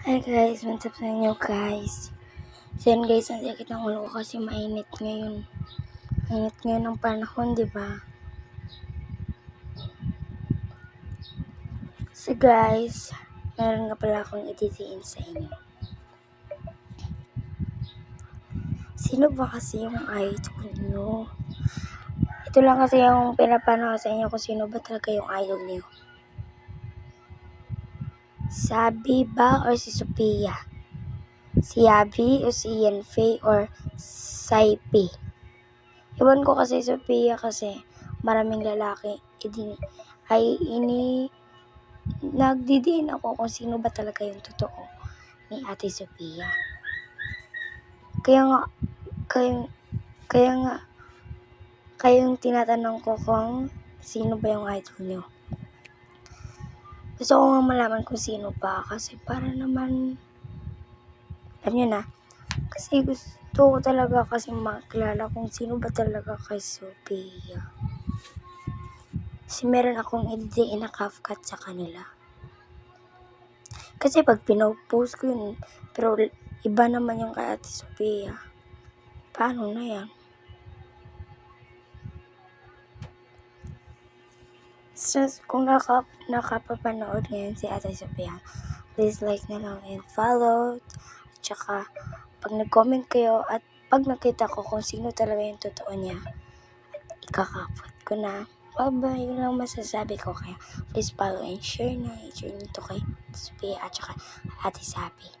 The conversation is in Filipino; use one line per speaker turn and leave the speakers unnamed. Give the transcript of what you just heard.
Hi guys, what's up sa inyo guys? So yun guys, ang sakit ng ulo kasi mainit ngayon. Mainit ngayon ang panahon, di ba? So guys, meron nga pala akong ititiin sa inyo. Sino ba kasi yung idol nyo? Ito lang kasi yung pinapanood sa inyo kung sino ba talaga yung idol niyo. Sabi ba or si Sophia? Si Abby o si Yanfei or Saipi? Iwan ko kasi Sophia kasi maraming lalaki idi, ay ini nagdidiin ako kung sino ba talaga yung totoo ni Ate Sophia. Kaya nga, kaya, kaya nga, kayong tinatanong ko kung sino ba yung idol niyo. Gusto ko nga malaman kung sino pa kasi para naman, alam niyo na, kasi gusto ko talaga kasi makilala kung sino ba talaga kay Sophia. Kasi meron akong hindi na CapCut sa kanila. Kasi pag pinopost ko yun, pero iba naman yung kay Ate Sophia. Paano na yan? So, kung naka, nakapapanood ngayon si Ate Sophia, please like na lang and follow. At pag nag-comment kayo at pag nakita ko kung sino talaga yung totoo niya, ikakapot ko na. Bye-bye, yun lang masasabi ko. Kaya, please follow and share na. I-share nito kay Sophia at saka Ate Sabi.